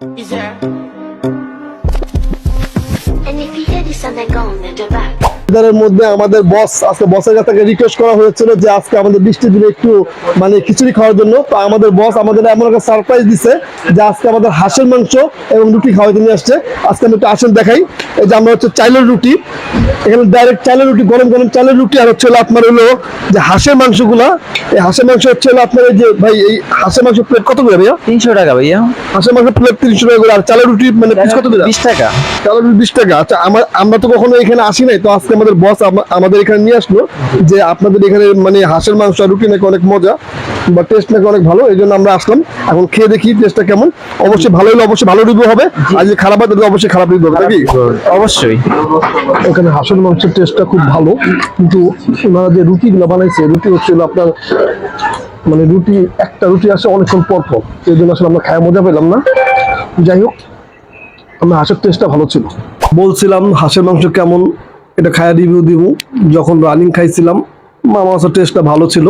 Is there. And if you hear this on the gong, মধ্যে আমাদের বস আজকে বসের কাছ থেকে রিকোয়েস্ট করা হয়েছিল যে আজকে আমাদের বৃষ্টির দিনে একটু মানে খিচুড়ি খাওয়ার জন্য। তো আমাদের বস আমাদের এমন একটা সারপ্রাইজ দিছে যে আজকে আমাদের হাঁসের মাংস এবং রুটি খাওয়াইতে নিয়ে আসছে। আজকে আমি একটু আসেন দেখাই। এই যে আমরা হচ্ছে চাইলের রুটি। এখানে ডাইরেক্ট চাইলের রুটি গরম গরম চাইলের রুটি আর হচ্ছে হলো আপনার হলো যে হাঁসের মাংসগুলা। এই হাঁসের মাংস হচ্ছে হলো আপনার যে ভাই এই হাঁসের মাংস প্লেট কত করে ভাইয়া? তিনশো টাকা ভাইয়া। হাঁসের মাংস প্লেট তিনশো টাকা করে আর চালের রুটি মানে পিস কত করে? বিশ টাকা। ক্যালোরি বিশ টাকা। আচ্ছা আমার আমরা তো কখনো এখানে আসি নাই তো আজকে আমাদের বস আমাদের এখানে নিয়ে আসলো যে আপনাদের এখানে মানে হাঁসের মাংস আর রুটি নাকি অনেক মজা বা টেস্ট নাকি অনেক ভালো এই জন্য আমরা আসলাম। এখন খেয়ে দেখি টেস্টটা কেমন। অবশ্যই ভালো হলে অবশ্যই ভালো রিভিউ হবে। আর যদি খারাপ হয় তাহলে অবশ্যই খারাপ রিভিউ হবে নাকি? অবশ্যই। এখানে হাঁসের মাংসের টেস্টটা খুব ভালো কিন্তু ওনারা যে রুটিগুলো বানাইছে রুটি হচ্ছে আপনার মানে রুটি একটা রুটি আসে অনেকক্ষণ পর পর। এই জন্য আসলে আমরা খায় মজা পেলাম না। যাই হোক আমরা হাঁসের টেস্টটা ভালো ছিল। বলছিলাম হাঁসের মাংস কেমন এটা খায়া রিভিউ দিব। যখন রানিং খাইছিলাম, মামা মাছের টেস্টটা ভালো ছিল।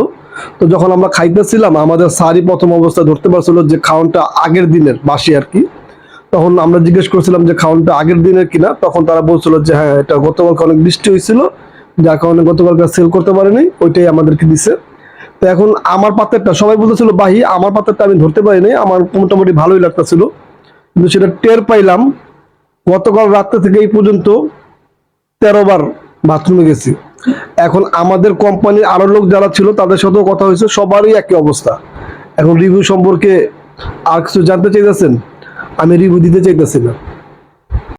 তো যখন আমরা খাইতেছিলাম, আমাদের সারি প্রথম অবস্থা ধরতে পারছিল যে খাওয়ানটা আগের দিনের বাসি আর কি। তখন আমরা জিজ্ঞেস করছিলাম যে খাওয়ানটা আগের দিনের কিনা, তখন তারা বলছিল যে হ্যাঁ এটা গতকালকে অনেক বৃষ্টি হয়েছিল, যার কারণে গতকালকে সেল করতে পারেনি, ওইটাই আমাদেরকে দিছে। তো এখন আমার পাত্রটা, সবাই বলতেছিল, বাহি, আমার পাত্রটা আমি ধরতে পারিনি, আমার মোটামুটি ভালোই লাগতেছিল। কিন্তু সেটা টের পাইলাম, গতকাল রাত্রে থেকে এই পর্যন্ত তেরো বার বাথরুমে গেছি। এখন আমাদের কোম্পানির আরও লোক যারা ছিল, তাদের সাথেও কথা হয়েছে, সবারই একই অবস্থা। এখন রিভিউ সম্পর্কে আর কিছু জানতে চাইতেছেন? আমি রিভিউ দিতে চাইতেছি না।